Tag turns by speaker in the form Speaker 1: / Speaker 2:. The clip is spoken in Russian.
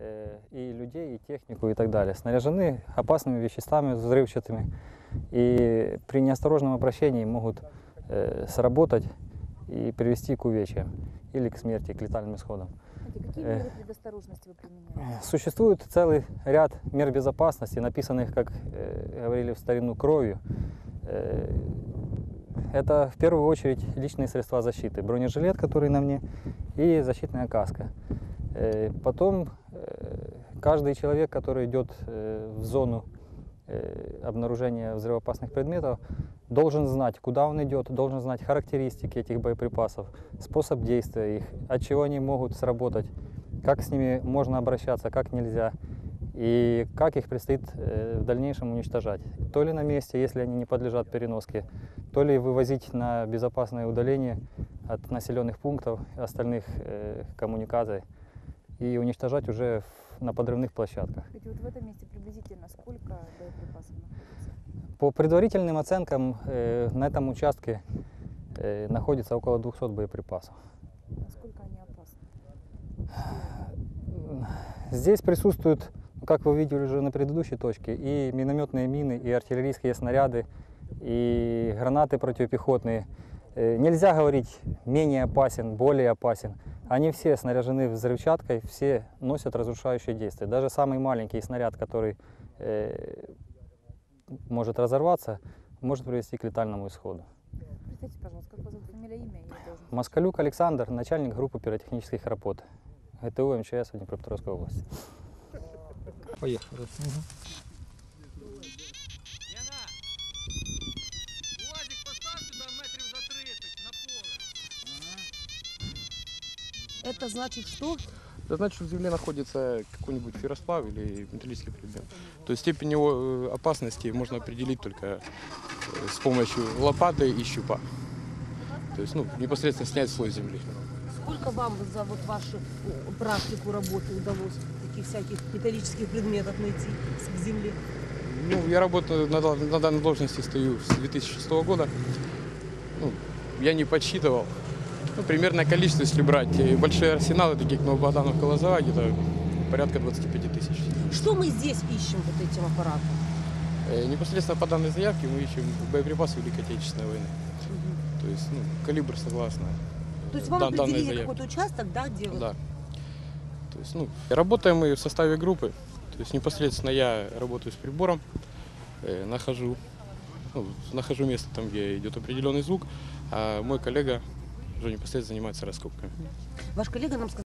Speaker 1: э, и людей, и технику, и так далее. Снаряжены опасными веществами взрывчатыми, и при неосторожном обращении могут э, сработать и привести к увечьям или к смерти, к летальным исходам.
Speaker 2: Какие
Speaker 1: Э.
Speaker 2: меры предосторожности вы применяете?
Speaker 1: Существует целый ряд мер безопасности, написанных, как э, говорили в старину, кровью. Э, это в первую очередь личные средства защиты. Бронежилет, который на мне, и защитная каска. Э, потом каждый человек, который идет э, в зону э, обнаружения взрывоопасных предметов, должен знать, куда он идет, должен знать характеристики этих боеприпасов, способ действия их, от чего они могут сработать, как с ними можно обращаться, как нельзя, и как их предстоит э, в дальнейшем уничтожать. То ли на месте, если они не подлежат переноске, то ли вывозить на безопасное удаление от населенных пунктов, остальных коммуникаций и уничтожать уже в- на подрывных площадках.
Speaker 2: Скажите, вот в этом месте приблизительно сколько боеприпасов находится?
Speaker 1: По предварительным оценкам э, на этом участке э, находится около 200 боеприпасов.
Speaker 2: Насколько они опасны?
Speaker 1: Здесь присутствуют, ну, как вы видели уже на предыдущей точке, и минометные мины, и артиллерийские снаряды, и гранаты противопехотные. Нельзя говорить менее опасен, более опасен. Они все снаряжены взрывчаткой, все носят разрушающие действия. Даже самый маленький снаряд, который э, может разорваться, может привести к летальному исходу.
Speaker 2: Представьте, пожалуйста, как вас зовут, фамилия, имя?
Speaker 1: Москалюк Александр, начальник группы пиротехнических работ. ГТУ МЧС Днепропетровской области.
Speaker 3: Поехали.
Speaker 4: Яна!
Speaker 5: Это значит что?
Speaker 3: Это значит, что в земле находится какой-нибудь ферросплав или металлический предмет. То есть степень его э, опасности можно определить только э, с помощью лопаты и щупа. То есть, ну, непосредственно снять слой земли.
Speaker 5: Сколько вам за вот вашу практику работы удалось таких всяких металлических предметов найти к земле?
Speaker 3: Ну, я работаю на, на данной должности стою с 2006 года. Ну, я не подсчитывал. Ну, примерное количество, если брать большие арсеналы, такие как Новобогданов, Колозова, где-то порядка 25 тысяч.
Speaker 5: Что мы здесь ищем вот этим аппаратом?
Speaker 3: Э, Непосредственно по данной заявке мы ищем боеприпасы Великой Отечественной войны. То есть, ну, калибр согласно.
Speaker 5: То есть вам
Speaker 3: данной
Speaker 5: определили какой-то участок, да, где вы?
Speaker 3: Да. То есть, ну, работаем мы в составе группы. То есть непосредственно я работаю с прибором, э, нахожу, ну, нахожу место там, где идет определенный звук, а мой коллега уже непосредственно занимается раскопками.
Speaker 5: Ваш коллега нам сказал,